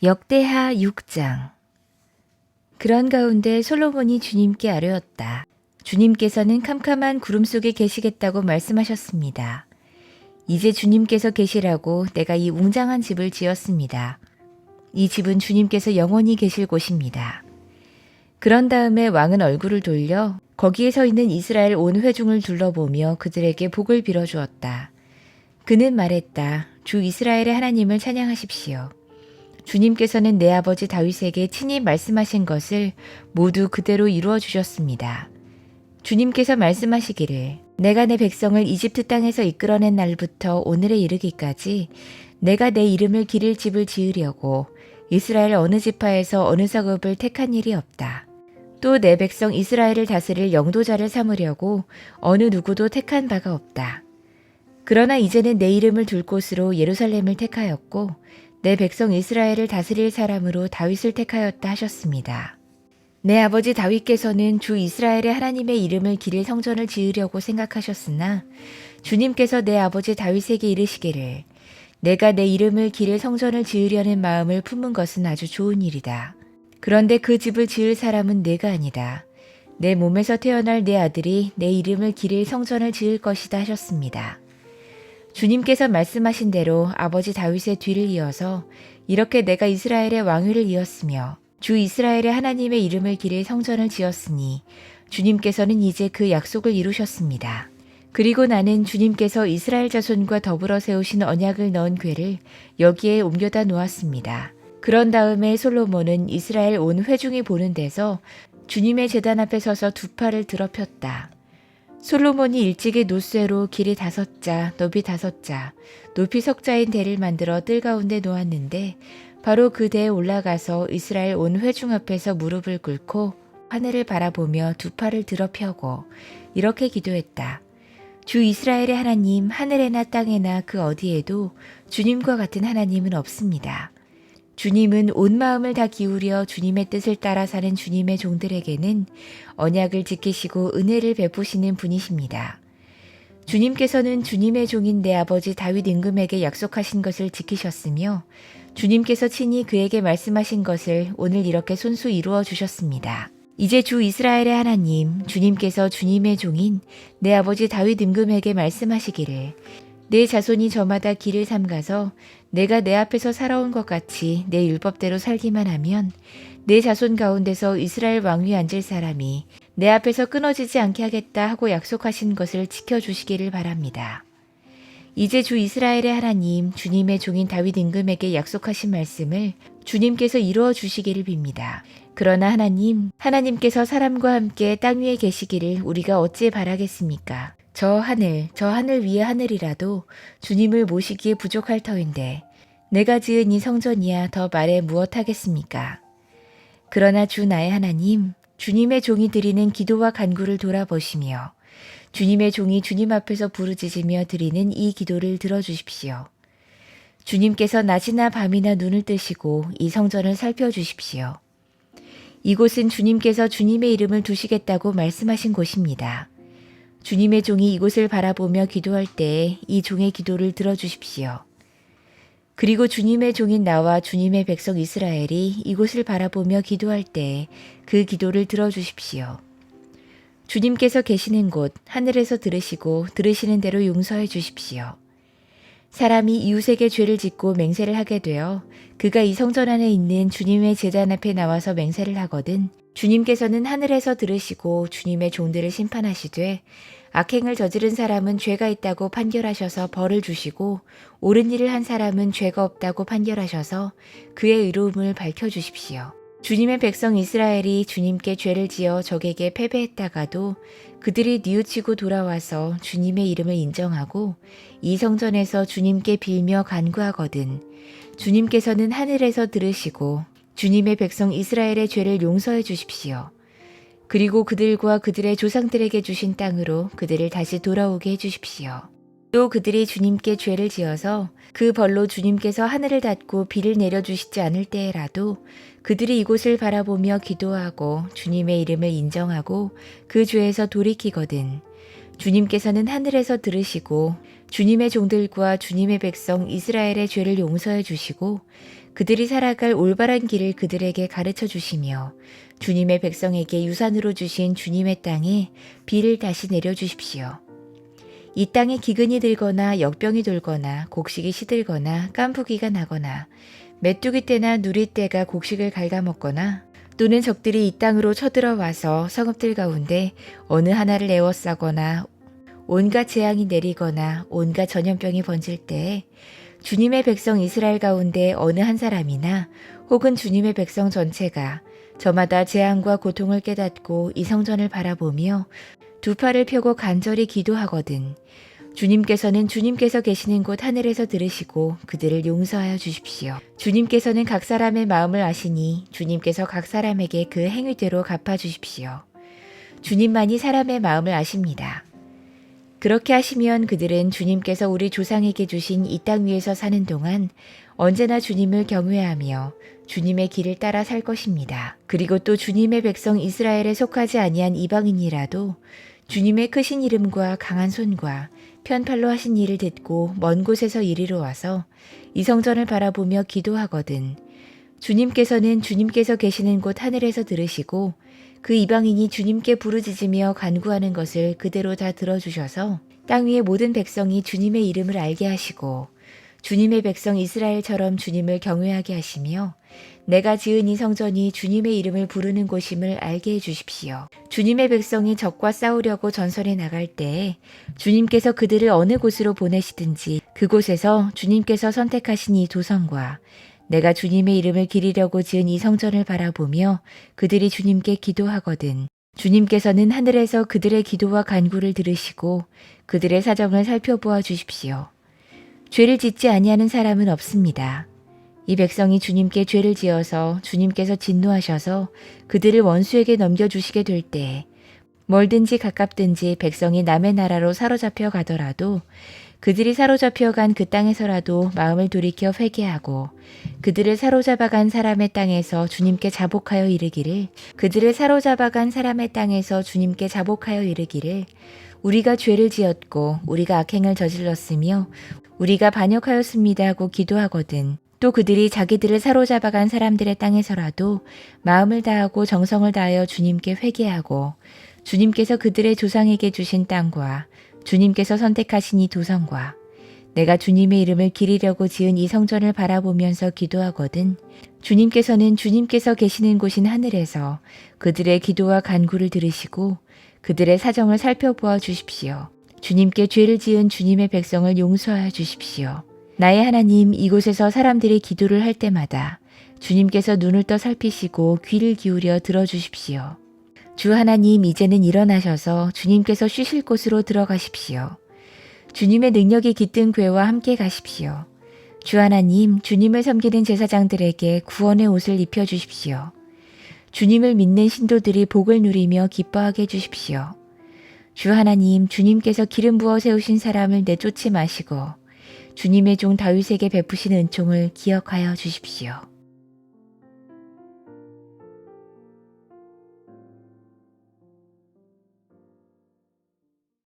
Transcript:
역대하 6장 그런 가운데 솔로몬이 주님께 아뢰었다. 주님께서는 캄캄한 구름 속에 계시겠다고 말씀하셨습니다. 이제 주님께서 계시라고 내가 이 웅장한 집을 지었습니다. 이 집은 주님께서 영원히 계실 곳입니다. 그런 다음에 왕은 얼굴을 돌려 거기에 서 있는 이스라엘 온 회중을 둘러보며 그들에게 복을 빌어주었다. 그는 말했다. 주 이스라엘의 하나님을 찬양하십시오. 주님께서는 내 아버지 다윗에게 친히 말씀하신 것을 모두 그대로 이루어 주셨습니다. 주님께서 말씀하시기를 내가 내 백성을 이집트 땅에서 이끌어낸 날부터 오늘에 이르기까지 내가 내 이름을 기릴 집을 지으려고 이스라엘 어느 지파에서 어느 성읍을 택한 일이 없다. 또 내 백성 이스라엘을 다스릴 영도자를 삼으려고 어느 누구도 택한 바가 없다. 그러나 이제는 내 이름을 둘 곳으로 예루살렘을 택하였고 내 백성 이스라엘을 다스릴 사람으로 다윗을 택하였다 하셨습니다. 내 아버지 다윗께서는 주 이스라엘의 하나님의 이름을 기릴 성전을 지으려고 생각하셨으나 주님께서 내 아버지 다윗에게 이르시기를 내가 내 이름을 기릴 성전을 지으려는 마음을 품은 것은 아주 좋은 일이다. 그런데 그 집을 지을 사람은 내가 아니다. 내 몸에서 태어날 내 아들이 내 이름을 기릴 성전을 지을 것이다 하셨습니다. 주님께서 말씀하신 대로 아버지 다윗의 뒤를 이어서 이렇게 내가 이스라엘의 왕위를 이었으며 주 이스라엘의 하나님의 이름을 기릴 성전을 지었으니 주님께서는 이제 그 약속을 이루셨습니다. 그리고 나는 주님께서 이스라엘 자손과 더불어 세우신 언약을 넣은 궤를 여기에 옮겨다 놓았습니다. 그런 다음에 솔로몬은 이스라엘 온 회중이 보는 데서 주님의 재단 앞에 서서 두 팔을 드럽혔다. 솔로몬이 일찍이 노쇠로 길이 다섯 자, 높이 다섯 자, 높이 석자인 대를 만들어 뜰 가운데 놓았는데 바로 그 대에 올라가서 이스라엘 온 회중 앞에서 무릎을 꿇고 하늘을 바라보며 두 팔을 드럽혀고 이렇게 기도했다. 주 이스라엘의 하나님 하늘에나 땅에나 그 어디에도 주님과 같은 하나님은 없습니다. 주님은 온 마음을 다 기울여 주님의 뜻을 따라 사는 주님의 종들에게는 언약을 지키시고 은혜를 베푸시는 분이십니다. 주님께서는 주님의 종인 내 아버지 다윗 임금에게 약속하신 것을 지키셨으며 주님께서 친히 그에게 말씀하신 것을 오늘 이렇게 손수 이루어 주셨습니다. 이제 주 이스라엘의 하나님, 주님께서 주님의 종인 내 아버지 다윗 임금에게 말씀하시기를 내 자손이 저마다 길을 삼가서 내가 내 앞에서 살아온 것 같이 내 율법대로 살기만 하면 내 자손 가운데서 이스라엘 왕위에 앉을 사람이 내 앞에서 끊어지지 않게 하겠다 하고 약속하신 것을 지켜주시기를 바랍니다. 이제 주 이스라엘의 하나님, 주님의 종인 다윗 임금에게 약속하신 말씀을 주님께서 이루어 주시기를 빕니다. 그러나 하나님, 하나님께서 사람과 함께 땅 위에 계시기를 우리가 어찌 바라겠습니까? 저 하늘, 저 하늘 위의 하늘이라도 주님을 모시기에 부족할 터인데 내가 지은 이 성전이야 더 말해 무엇하겠습니까? 그러나 주 나의 하나님, 주님의 종이 드리는 기도와 간구를 돌아보시며 주님의 종이 주님 앞에서 부르짖으며 드리는 이 기도를 들어주십시오. 주님께서 낮이나 밤이나 눈을 뜨시고 이 성전을 살펴주십시오. 이곳은 주님께서 주님의 이름을 두시겠다고 말씀하신 곳입니다. 주님의 종이 이곳을 바라보며 기도할 때에 이 종의 기도를 들어주십시오. 그리고 주님의 종인 나와 주님의 백성 이스라엘이 이곳을 바라보며 기도할 때에 그 기도를 들어주십시오. 주님께서 계시는 곳 하늘에서 들으시고 들으시는 대로 용서해 주십시오. 사람이 이웃에게 죄를 짓고 맹세를 하게 되어 그가 이 성전 안에 있는 주님의 제단 앞에 나와서 맹세를 하거든 주님께서는 하늘에서 들으시고 주님의 종들을 심판하시되 악행을 저지른 사람은 죄가 있다고 판결하셔서 벌을 주시고 옳은 일을 한 사람은 죄가 없다고 판결하셔서 그의 의로움을 밝혀 주십시오. 주님의 백성 이스라엘이 주님께 죄를 지어 적에게 패배했다가도 그들이 뉘우치고 돌아와서 주님의 이름을 인정하고 이 성전에서 주님께 빌며 간구하거든 주님께서는 하늘에서 들으시고 주님의 백성 이스라엘의 죄를 용서해 주십시오. 그리고 그들과 그들의 조상들에게 주신 땅으로 그들을 다시 돌아오게 해 주십시오. 또 그들이 주님께 죄를 지어서 그 벌로 주님께서 하늘을 닫고 비를 내려주시지 않을 때에라도 그들이 이곳을 바라보며 기도하고 주님의 이름을 인정하고 그 죄에서 돌이키거든. 주님께서는 하늘에서 들으시고 주님의 종들과 주님의 백성 이스라엘의 죄를 용서해 주시고 그들이 살아갈 올바른 길을 그들에게 가르쳐 주시며 주님의 백성에게 유산으로 주신 주님의 땅에 비를 다시 내려 주십시오. 이 땅에 기근이 들거나 역병이 돌거나 곡식이 시들거나 깐부기가 나거나 메뚜기 떼나 누리 떼가 곡식을 갉아먹거나 또는 적들이 이 땅으로 쳐들어와서 성읍들 가운데 어느 하나를 에워싸거나 온갖 재앙이 내리거나 온갖 전염병이 번질 때 주님의 백성 이스라엘 가운데 어느 한 사람이나 혹은 주님의 백성 전체가 저마다 재앙과 고통을 깨닫고 이 성전을 바라보며 두 팔을 펴고 간절히 기도하거든 주님께서는 주님께서 계시는 곳 하늘에서 들으시고 그들을 용서하여 주십시오. 주님께서는 각 사람의 마음을 아시니 주님께서 각 사람에게 그 행위대로 갚아 주십시오. 주님만이 사람의 마음을 아십니다. 그렇게 하시면 그들은 주님께서 우리 조상에게 주신 이 땅 위에서 사는 동안 언제나 주님을 경외하며 주님의 길을 따라 살 것입니다. 그리고 또 주님의 백성 이스라엘에 속하지 아니한 이방인이라도 주님의 크신 이름과 강한 손과 편팔로 하신 일을 듣고 먼 곳에서 이리로 와서 이 성전을 바라보며 기도하거든. 주님께서는 주님께서 계시는 곳 하늘에서 들으시고 그 이방인이 주님께 부르짖으며 간구하는 것을 그대로 다 들어주셔서 땅 위의 모든 백성이 주님의 이름을 알게 하시고 주님의 백성 이스라엘처럼 주님을 경외하게 하시며 내가 지은 이 성전이 주님의 이름을 부르는 곳임을 알게 해 주십시오. 주님의 백성이 적과 싸우려고 전선에 나갈 때에 주님께서 그들을 어느 곳으로 보내시든지 그곳에서 주님께서 선택하신 이 도성과 내가 주님의 이름을 기리려고 지은 이 성전을 바라보며 그들이 주님께 기도하거든. 주님께서는 하늘에서 그들의 기도와 간구를 들으시고 그들의 사정을 살펴보아 주십시오. 죄를 짓지 아니하는 사람은 없습니다. 이 백성이 주님께 죄를 지어서 주님께서 진노하셔서 그들을 원수에게 넘겨주시게 될 때, 멀든지 가깝든지 백성이 남의 나라로 사로잡혀 가더라도 그들이 사로잡혀 간 그 땅에서라도 마음을 돌이켜 회개하고 그들을 사로잡아 간 사람의 땅에서 주님께 자복하여 이르기를 그들을 사로잡아 간 사람의 땅에서 주님께 자복하여 이르기를 우리가 죄를 지었고 우리가 악행을 저질렀으며 우리가 반역하였습니다 하고 기도하거든 또 그들이 자기들을 사로잡아 간 사람들의 땅에서라도 마음을 다하고 정성을 다하여 주님께 회개하고 주님께서 그들의 조상에게 주신 땅과 주님께서 선택하신 이 도성과 내가 주님의 이름을 기리려고 지은 이 성전을 바라보면서 기도하거든 주님께서는 주님께서 계시는 곳인 하늘에서 그들의 기도와 간구를 들으시고 그들의 사정을 살펴보아 주십시오. 주님께 죄를 지은 주님의 백성을 용서하여 주십시오. 나의 하나님 이곳에서 사람들이 기도를 할 때마다 주님께서 눈을 떠 살피시고 귀를 기울여 들어주십시오. 주 하나님 이제는 일어나셔서 주님께서 쉬실 곳으로 들어가십시오. 주님의 능력이 깃든 괴와 함께 가십시오. 주 하나님 주님을 섬기는 제사장들에게 구원의 옷을 입혀 주십시오. 주님을 믿는 신도들이 복을 누리며 기뻐하게 해주십시오. 주 하나님 주님께서 기름 부어 세우신 사람을 내쫓지 마시고 주님의 종 다윗에게 베푸신 은총을 기억하여 주십시오.